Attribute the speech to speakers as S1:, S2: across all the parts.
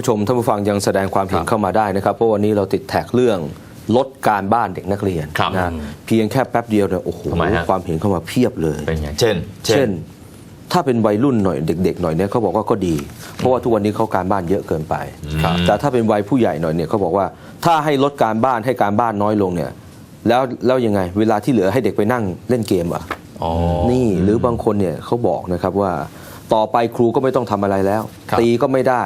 S1: ผู้ชมท่านผู้ฟังยังแสดงความเห็นเข้ามาได้นะครับ เพราะวันนี้เราติดแท็กเรื่องลดการบ้านเด็กนักเรียน
S2: ครับ
S1: นะเพียงแค่แป๊บเดียวเนี่ยโอ้โห
S2: ทำไมฮะ
S1: ความเห็นเข้ามาเพียบเลย
S2: เป็นไงเช่น
S1: เช่น ถ้าเป็นวัยรุ่นหน่อยเด็ก ๆ หน่อยเนี่ยเขาบอกว่าก็ดี เพราะว่าทุกวันนี้เขาการบ้านเยอะเกินไป
S2: ครับ
S1: แต่ถ้าเป็นวัยผู้ใหญ่หน่อยเนี่ยเขาบอกว่าถ้าให้ลดการบ้านให้การบ้านน้อยลงเนี่ยแล้วแล้วยังไง เวลาที่เหลือให้เด็กไปนั่งเล่นเกมเหรอะ
S3: อ๋อ
S1: นี่หรือบางคนเนี่ยเขาบอกนะครับว่า ต่อไปครูก็ไม่ต้องทำอะไรแล้ว
S3: ครับ
S1: ตีก็ไม่ได้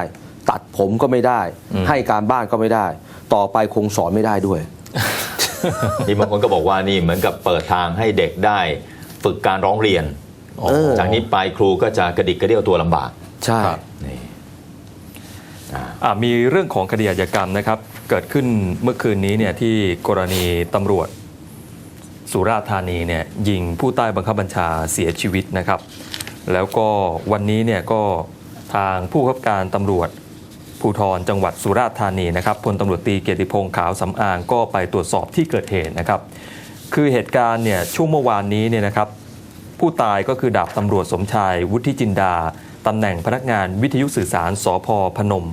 S1: ตัดผมก็ไม่ได้
S3: อืม
S1: ให้การบ้านก็ไม่ได้ ต่อไปคงสอนไม่ได้ด้วย
S2: นี่บางคนก็บอกว่านี่เหมือนกับเปิดทางให้เด็กได้ ฝึกการร้องเรียน
S3: อ๋อ
S1: เออ
S2: จากนี้ไปครูก็จะกระดิกกระเดี่ยวตัวลำบาก
S1: ใช่
S3: ครับ
S2: นี่
S3: อะมีเรื่องของคดีอาชญากรรมนะครับ เกิดขึ้นเมื่อคืนนี้เนี่ยที่กรณีตำรวจสุราษฎร์ธานีเนี่ยยิงผู้ใต้บังคับบัญชาเสียชีวิตนะครับ แล้วก็วันนี้เนี่ยก็ทางผู้บังคับการตำรวจ ภูธรจังหวัดสุราษฎร์ธานีนะครับพลตำรวจตีเกียรติพงษ์ขาวสำอางก็ไปตรวจสอบที่เกิดเหตุนะครับ คือเหตุการณ์เนี่ยช่วงเมื่อวานนี้เนี่ยนะครับ ผู้ตายก็คือดาบตำรวจสมชาย วุฒิจินดาตำแหน่งพนักงานวิทยุสื่อสารสพพนม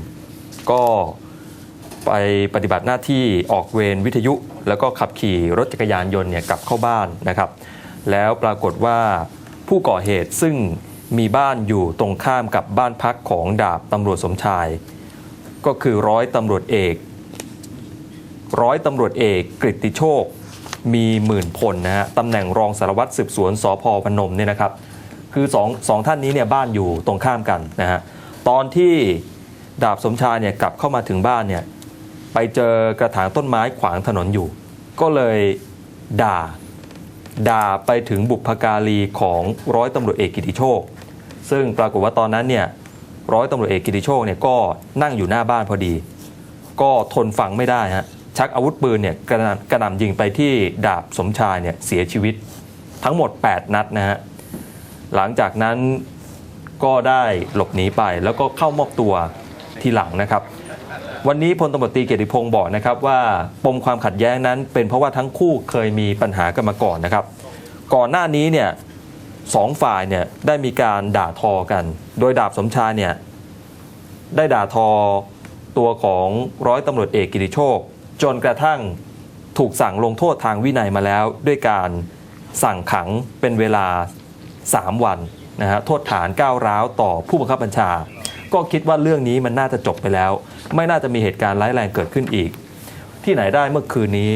S3: ก็ไปปฏิบัติหน้าที่ออกเวรวิทยุ แล้วก็ขับขี่รถจักรยานยนต์เนี่ยกลับเข้าบ้านนะครับ แล้วปรากฏว่าผู้ก่อเหตุซึ่งมีบ้านอยู่ตรงข้ามกับบ้านพักของดาบตำรวจสมชาย ก็คือร้อยตำรวจเอก ร้อยตำรวจเอกกฤติโชค มีหมื่นพลนะฮะตำแหน่งรองสารวัตรสืบสวนสพพนมเนี่ยนะครับ คือสองสองท่านนี้เนี่ยบ้านอยู่ตรงข้ามกันนะฮะตอนที่ดาบสมชายเนี่ยกลับเข้ามาถึงบ้านเนี่ยไปเจอกระถางต้นไม้ขวางถนนอยู่ ก็เลยด่าด่าไปถึงบุพการีของร้อยตำรวจเอกกิติโชค ซึ่งปรากฏว่าตอนนั้นเนี่ย ร้อยตำรวจเอกกิติโชคเนี่ยก็นั่งอยู่หน้าบ้านพอดี ก็ทนฟังไม่ได้ฮะชักอาวุธปืนเนี่ยกระหน่ำกระหน่ำยิงไปที่ดาบสมชายเนี่ยเสียชีวิตทั้งหมด 8 นัดนะฮะหลังจากนั้นก็ได้หลบหนีไปแล้วก็เข้ามอบตัวทีหลังนะครับ วันนี้พลตำรวจตรีเกียรติพงศ์บอกนะครับว่าปมความขัดแย้งนั้นเป็นเพราะว่าทั้งคู่เคยมีปัญหากันมาก่อนนะครับ ก่อนหน้านี้เนี่ย สองฝ่ายเนี่ยได้มีการด่าทอกัน โดยดาบสมชายเนี่ยได้ด่าทอตัวของร้อยตำรวจเอกกิติโชค จนกระทั่งถูกสั่งลงโทษทางวินัยมาแล้ว ด้วยการสั่งขังเป็นเวลา 3 วันนะฮะโทษฐานก้าวร้าวต่อผู้บังคับบัญชา ก็คิดว่าเรื่องนี้มันน่าจะจบไปแล้ว ไม่น่าจะมีเหตุการณ์ร้ายแรงเกิดขึ้นอีก ที่ไหนได้เมื่อคืนนี้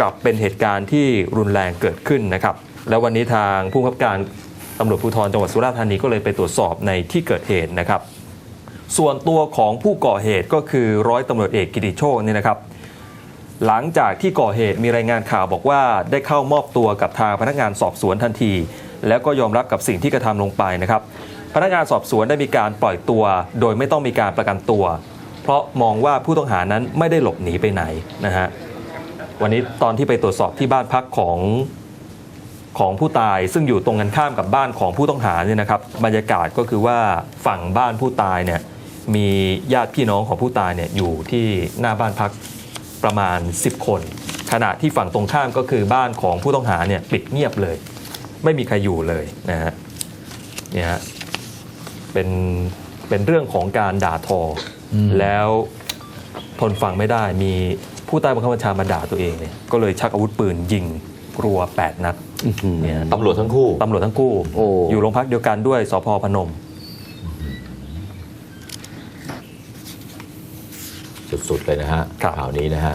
S3: กลับเป็นเหตุการณ์ที่รุนแรงเกิดขึ้นนะครับ แล้ววันนี้ทางผู้บังคับการตำรวจภูธรจังหวัดสุราษฎร์ธานีก็เลยไปตรวจสอบในที่เกิดเหตุนะครับ ส่วนตัวของผู้ก่อเหตุก็คือร้อยตำรวจเอกกิติโชคเนี่ยนะครับ หลังจากที่ก่อเหตุมีรายงานข่าวบอกว่าได้เข้ามอบตัวกับทางพนักงานสอบสวนทันที แล้วก็ยอมรับกับสิ่งที่กระทำลงไปนะครับ พนักงานสอบสวนได้มีการปล่อยตัว โดยไม่ต้องมีการประกันตัว เพราะมองว่าผู้ต้องหานั้นไม่ได้หลบหนีไปไหนนะฮะวันนี้ตอนที่ไปตรวจสอบที่บ้านพักของ ของผู้ตายซึ่งอยู่ตรงกันข้ามกับบ้านของผู้ต้องหาเนี่ยนะครับบรรยากาศก็คือว่าฝั่งบ้านผู้ตายเนี่ยมีญาติพี่น้องของผู้ตายเนี่ยอยู่ที่หน้าบ้านพักประมาณ 10 คน ขณะที่ฝั่งตรงข้ามก็คือบ้านของผู้ต้องหาเนี่ยปิดเงียบเลย ไม่มีใครอยู่เลยนะฮะเนี่ยฮะเป็นเป็นเรื่องของการด่าทออแล้วทนฟังไม่ได้มีผู้ใต้บังคับบัญชามาด่าตัวเองเนี่ยก็เลยชักอาวุธปืนยิง รัว 8 นัดเนี่ย
S2: ตำรวจทั้งคู่
S3: ตำรวจทั้งคู่
S1: โอ้
S3: อยู่โรงพักเดียวกันด้วยสพพนม
S2: สุดๆเลยนะฮะ
S3: ครับ
S2: ข่าวนี้นะฮะ